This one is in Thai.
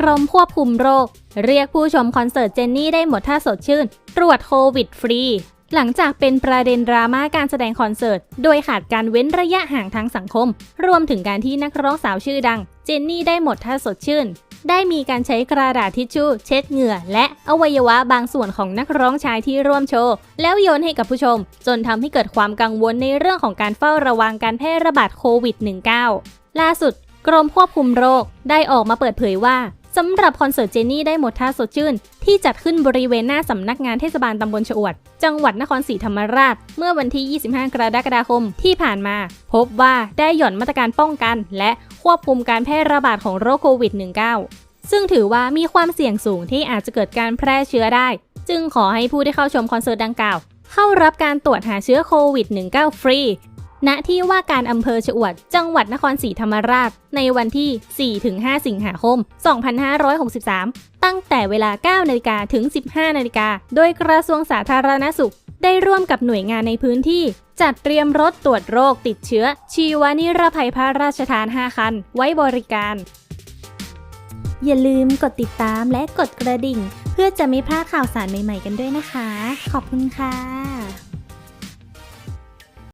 กรมควบคุมโรค เรียกผู้ชมคอนเสิร์ตเจนนี่ได้หมดท่าสดชื่น ตรวจโควิดฟรี หลังจากเป็นประเด็นดราม่าการแสดงคอนเสิร์ต โดยขาดการเว้นระยะห่างทางสังคม รวมถึงการที่นักร้องสาวชื่อดัง เจนนี่ได้หมดท่าสดชื่น ได้มีการใช้กระดาษทิชชู่ เช็ดเหงื่อ และอวัยวะบางส่วนของนักร้องชายที่ร่วมโชว์ แล้วโยนให้กับผู้ชม จนทำให้เกิดความกังวลในเรื่องของการเฝ้าระวังการแพร่ระบาดโควิด -19 ล่าสุดกรมควบคุมโรคได้ออกมาเปิดเผยว่า สำหรับคอนเสิร์ตเจนนี่ได้หมดท่าสดชื่น ที่จัดขึ้นบริเวณหน้าสำนักงานเทศบาลตำบลชอวด จังหวัดนครศรีธรรมราช เมื่อวันที่ 25 กรกฎาคมที่ผ่านมา พบว่าได้หย่อนมาตรการป้องกัน และควบคุมการแพร่ระบาดของโรคโควิด -19 ซึ่งถือว่ามีความเสี่ยงสูงที่อาจจะเกิดการแพร่เชื้อได้ จึงขอให้ผู้ที่เข้าชมคอนเสิร์ตดังกล่าว เข้ารับการตรวจหาเชื้อโควิด -19 ฟรี ณที่ว่าการอำเภอชะอวด จังหวัดนครศรีธรรมราช ในวันที่ 4-5 สิงหาคม 2563 ตั้งแต่เวลา 9นาฬิกาถึง 15นาฬิกา โดยกระทรวงสาธารณสุข ได้ร่วมกับหน่วยงานในพื้นที่ จัดเตรียมรถตรวจโรคติดเชื้อ ชีวนิรภัยพระราชทาน 5 คัน ไว้บริการ อย่าลืมกดติดตามและกดกระดิ่ง เพื่อจะไม่พลาดข่าวสารใหม่ ๆ กันด้วยนะคะ ขอบคุณค่ะ